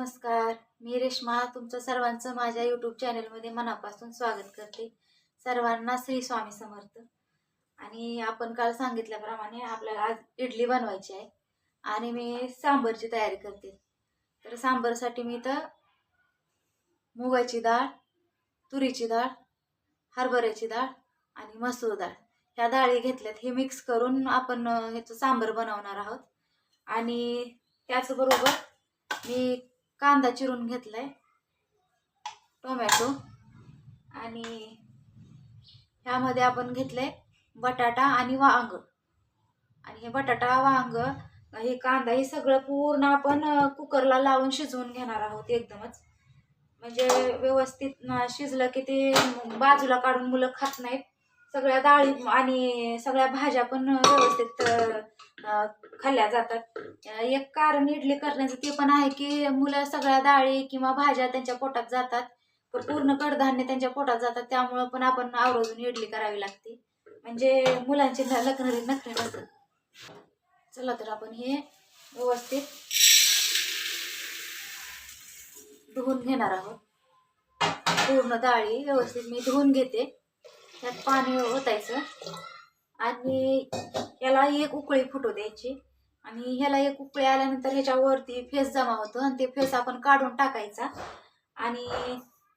नमस्कार. मी रेश्मा तुमचं सर्वांचं माझ्या यूट्यूब चॅनलमध्ये मनापासून स्वागत करते. सर्वांना श्री स्वामी समर्थ. आणि आपण काल सांगितल्याप्रमाणे आपल्याला आज इडली बनवायची आहे. आणि मी सांबरची तयारी करते. तर सांबरसाठी मी तर मुगाची डाळ तुरीची डाळ हरभऱ्याची डाळ आणि मसूर डाळ. ह्या डाळी घेतल्यात. हे मिक्स करून आपण ह्याचं सांबर बनवणार आहोत. आणि त्याचबरोबर मी कांदा चिरून घेतलाय. टोमॅटो. आणि ह्यामध्ये आपण घेतलंय बटाटा आणि वांग. आणि हे बटाटा वांग हे कांदा हे सगळं पूर्ण आपण कुकरला लावून शिजवून घेणार आहोत एकदमच. म्हणजे व्यवस्थित शिजलं की ते बाजूला काढून मुलं खात नाहीत. सगळ्या डाळी आणि सगळ्या भाज्या पण व्यवस्थित खाल्ल्या जातात. एक कारण इडली करण्याचं ते पण आहे की मुलं सगळ्या डाळी किंवा भाज्या त्यांच्या पोटात जातात. पण पूर्ण कडधान्य त्यांच्या पोटात जातात. त्यामुळं पण आपण आवर्जून इडली करावी लागते. म्हणजे मुलांची न- नखरे नखरे नसतात. चला तर आपण हे व्यवस्थित धुवून घेणार आहोत. पूर्ण डाळी व्यवस्थित मी धुवून घेते. त्यात पाणी ओतायचं. आणि याला एक उकळी फुटू द्यायची. आणि ह्याला एक उकळी आल्यानंतर ह्याच्यावरती फेस जमा होतो आणि ते फेस आपण काढून टाकायचा. आणि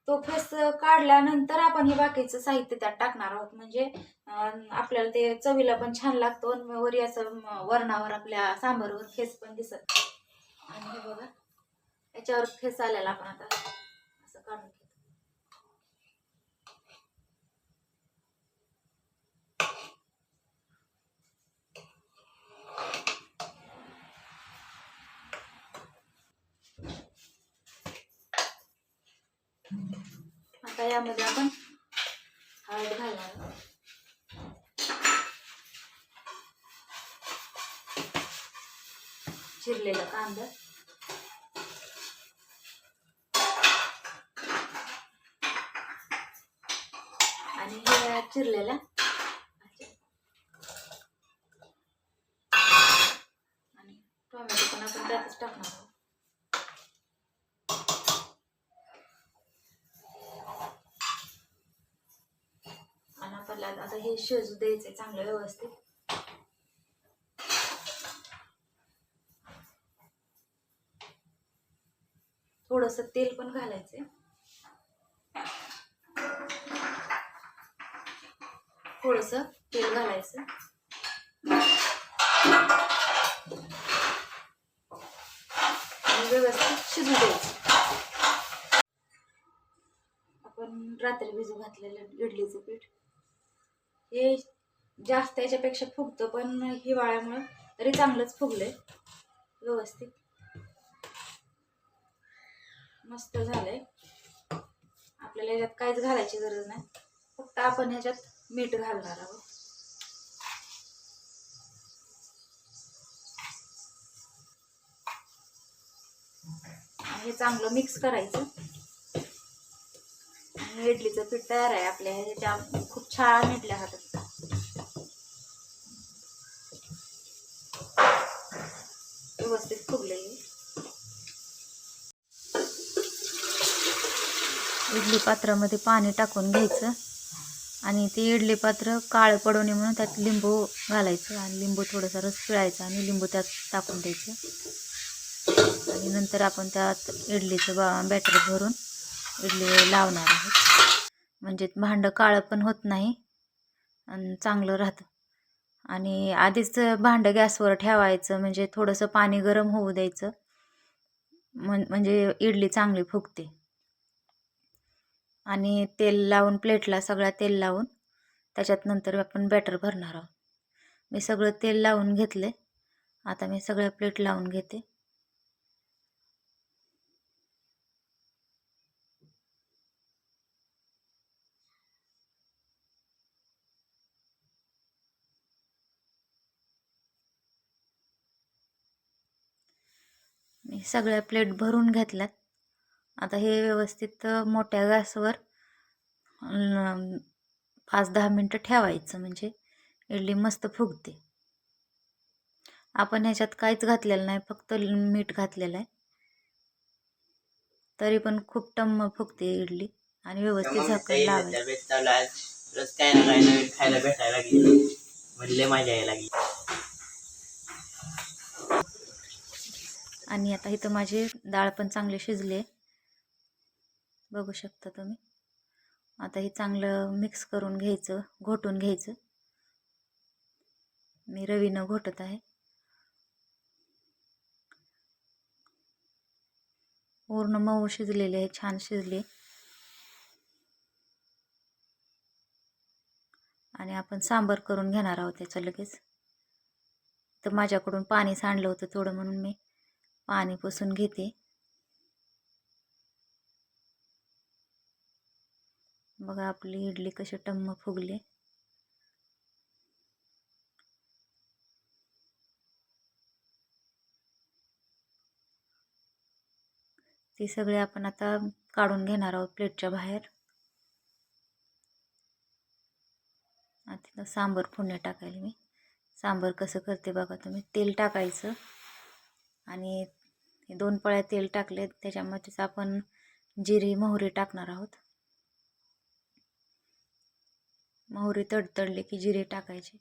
तो फेस काढल्यानंतर आपण हे बाकीचं साहित्य त्यात टाकणार आहोत. म्हणजे आपल्याला ते चवीला पण छान लागतो आणि वरी असं वरणावर आपल्या सांबारवर फेस पण दिसत. आणि हे बघा याच्यावर फेस आलेला आपण आता असं काढून घेतो आता यामध्ये आपण हळद घालणार चिरलेला कांदा. आणि चिरलेला आणि टोमॅटो पण आपण त्यातच टाकणार आहोत आणि आपल्याला आता हे शिजू द्यायचंय चांगलं व्यवस्थित. थोडस तेल पण घालायचंय. थोडस तेल घालायचं. आणि व्यवस्थित शिजू द्यायचं. आपण रात्री भिजू घातलेलं इडलीचं पीठ. हे जास्त याच्यापेक्षा फुगतं पण हिवाळ्यामुळं तरी चांगलंच फुगलंय. व्यवस्थित. मस्त झालंय. आपल्याला याच्यात काहीच घालायची गरज नाही. फक्त आपण ह्याच्यात मीठ घालणार आहोत. हे चांगलं मिक्स करायचं. इडलीचं पीठ तयार आहे आपल्या ह्याच्या खूप छान इडल्या हातात व्यवस्थित फुगले इडली पात्रामध्ये पाणी टाकून घ्यायचं आणि ते इडली पात्र काळं पडू नये म्हणून त्यात लिंबू घालायचं आणि लिंबू थोडासा रस पिळायचा आणि लिंबू त्यात टाकून द्यायचं. आणि नंतर आपण त्यात इडलीचं बा बॅटर भरून इडली लावणार आहे. म्हणजे भांडं काळं पण होत नाही आणि चांगलं राहतं. आणि आधीच भांडं गॅसवर ठेवायचं म्हणजे थोडंसं पाणी गरम होऊ द्यायचं. म्हण म्हणजे इडली चांगली फुगते. आणि तेल लावून प्लेटला सगळ्या तेल लावून त्याच्यात नंतर आपण बॅटर भरणार आहोत. मी सगळं तेल लावून घेतले आता मी सगळ्या प्लेट लावून घेते. सगळ्या प्लेट भरून घेतल्यात. आता हे व्यवस्थित मोठ्या गॅसवर पाच दहा मिनटं ठेवायचं. म्हणजे इडली मस्त फुगते. आपण ह्याच्यात काहीच घातलेलं नाही फक्त मीठ घातलेलं आहे. तरी पण खूप टम्म फुगते इडली आणि व्यवस्थित झाकण लावायचं. भेटायला म्हणले माझ्या यायला लागली आणि आता इथं माझी डाळ पण चांगले शिजली. आहे बघू शकता तुम्ही. आता हे चांगलं मिक्स करून घ्यायचं घोटून घ्यायचं. मी रवीनं घोटत आहे. पूर्ण मऊ शिजलेले आहे छान शिजले. आणि आपण सांबर करून घेणार आहोत त्याचं लगेच. तर माझ्याकडून पाणी सांडलं होतं थोडं म्हणून मी. पाणी पुसून घेते. बघा आपली इडली कशी टम्म फुगली. ती सगळी आपण आता काढून घेणार आहोत प्लेटच्या बाहेर. आता तिथं सांबर फोडणी टाकायला मी. सांबर कसं करते बघा तुम्ही. तेल टाकायचं. आणि दोन पळ्या तेल टाकले त्याच्यामध्येच आपण जिरी मोहरी टाकणार आहोत. मोहरी तडतडली की जिरे टाकायचे.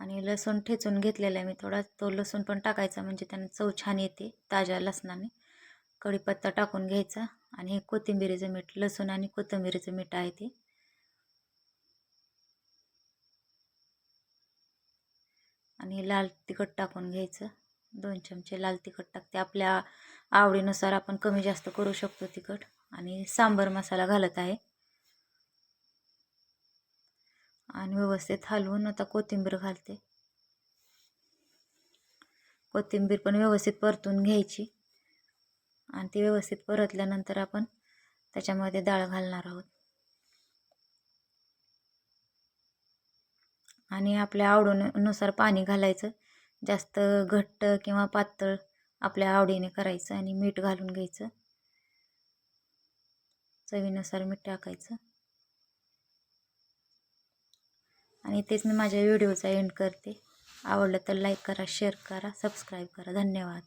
आणि लसूण ठेचून घेतलेला आहे मी थोडा तो लसूण पण टाकायचा म्हणजे त्यानं चव छान येते ताज्या लसणाने. कढीपत्ता टाकून घ्यायचा आणि हे कोथिंबिरीचं मीठ लसूण आणि कोथिंबिरीचं मीठ आहे ते. आणि लाल तिखट टाकून घ्यायचं. दोन चमचे लाल तिखट टाकते. आपल्या आवडीनुसार आपण कमी जास्त करू शकतो तिखट. आणि सांबर मसाला घालत आहे. आणि व्यवस्थित हलवून आता कोथिंबीर घालते. कोथिंबीर पण व्यवस्थित परतून घ्यायची. आणि ती व्यवस्थित परतल्यानंतर आपण त्याच्यामध्ये डाळ घालणार आहोत. आणि आपल्या आवडीनुसार पाणी घालायचं. जास्त घट्ट किंवा पातळ आपल्या आवडीने करायचं आणि मीठ घालून घ्यायचं. चवीनुसार मीठ टाकायचं. आणि तेच मी माझ्या व्हिडिओचा एंड करते. आवडलं तर लाईक करा शेअर करा सबस्क्राईब करा. धन्यवाद.